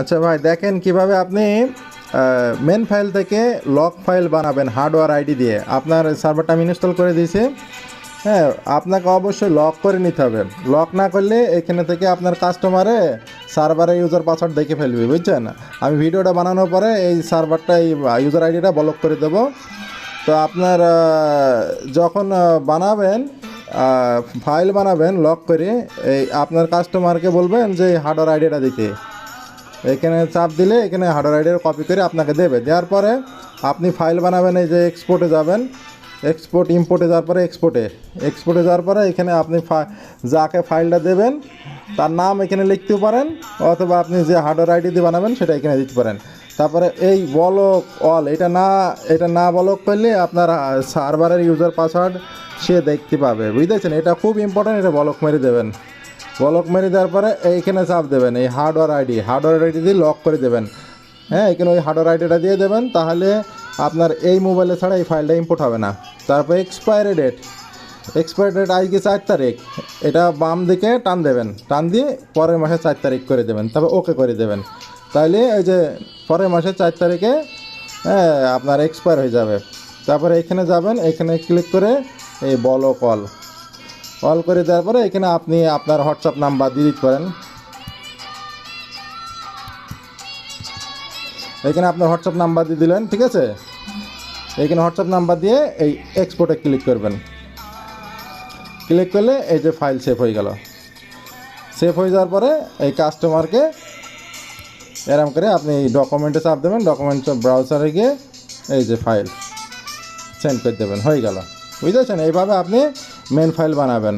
আচ্ছা ভাই, দেখেন কীভাবে আপনি মেন ফাইল থেকে লক ফাইল বানাবেন হার্ডওয়্যার আইডি দিয়ে। আপনার সার্ভারটা আমি ইনস্টল করে দিয়েছি। হ্যাঁ আপনাকে অবশ্যই লক করে নিতে হবে। লক না করলে এখানে থেকে আপনার কাস্টমারে সার্ভারে ইউজার পাসওয়ার্ড দেখে ফেলবে, বুঝছেন? আমি ভিডিওটা বানানোর পরে এই সার্ভারটা এই ইউজার আইডিটা ব্লক করে দেবো। তো আপনার যখন বানাবেন ফাইল বানাবেন লক করে, এই আপনার কাস্টমারকে বলবেন যে হার্ডওয়্যার আইডিটা দিতে। এখানে চাপ দিলে এখানে হার্ডওয়্যার আইডির কপি করে আপনাকে দেবে। দেওয়ার পরে আপনি ফাইল বানাবেন, এই যে এক্সপোর্টে যাবেন। এক্সপোর্ট ইম্পোর্টে যাওয়ার পরে এক্সপোর্টে এক্সপোর্টে যাওয়ার পরে এখানে আপনি যাকে ফাইলটা দেবেন, তার নাম এখানে লিখতেও পারেন, অথবা আপনি যে হার্ডওয়্যার আইডি দিয়ে বানাবেন সেটা এখানে দিতে পারেন। তারপরে এই বলক অল এটা না এটা না বলক করলে আপনার সার্ভারের ইউজার পাসওয়ার্ড সে দেখতে পাবে। বুঝতেছেন এটা খুব ইম্পর্ট্যান্ট এটা বলক মেরে দেবেন। বলক মেরে দেওয়ার পরে এইখানে চাপ দেবেন, এই হার্ডওয়্যার আইডি হার্ডওয়্যার আইডি দিয়ে লক করে দেবেন। হ্যাঁ এখানে ওই হার্ডওয়্যার আইডিটা দিয়ে দেবেন, তাহলে আপনার এই মোবাইলে ছাড়া এই ফাইলটা ইম্পোর্ট হবে না। তারপর এক্সপায়ারি ডেট এক্সপায়ারি ডেট আজকে চার তারিখ, এটা বাম দিকে টান দেবেন, টান দিয়ে পরের মাসে চার তারিখ করে দেবেন, তারপর ওকে করে দেবেন। তাহলে এই যে পরের মাসে চার তারিখে হ্যাঁ আপনার এক্সপায়ার হয়ে যাবে। তারপরে এখানে যাবেন এখানে ক্লিক করে এই বলো কল কল করে দেওয়ার পরে এখানে আপনি আপনার হোয়াটসঅ্যাপ নাম্বার দিতে পারেন এখানে আপনার হোয়াটসঅ্যাপ নাম্বার দিয়ে দিলেন, ঠিক আছে? এখানে হোয়াটসঅ্যাপ নাম্বার দিয়ে এই এক্সপোর্টে ক্লিক করবেন। ক্লিক করলে এই যে ফাইল সেভ হয়ে গেল। সেভ হয়ে যাওয়ার পরে এই কাস্টমারকে এরম করে আপনি ডকুমেন্টে চাপ দেবেন ডকুমেন্ট ব্রাউজারে গিয়ে এই যে ফাইল সেন্ড করে দেবেন, হয়ে গেল। বুঝতেছেন এইভাবে আপনি মেন ফাইল বানাবেন।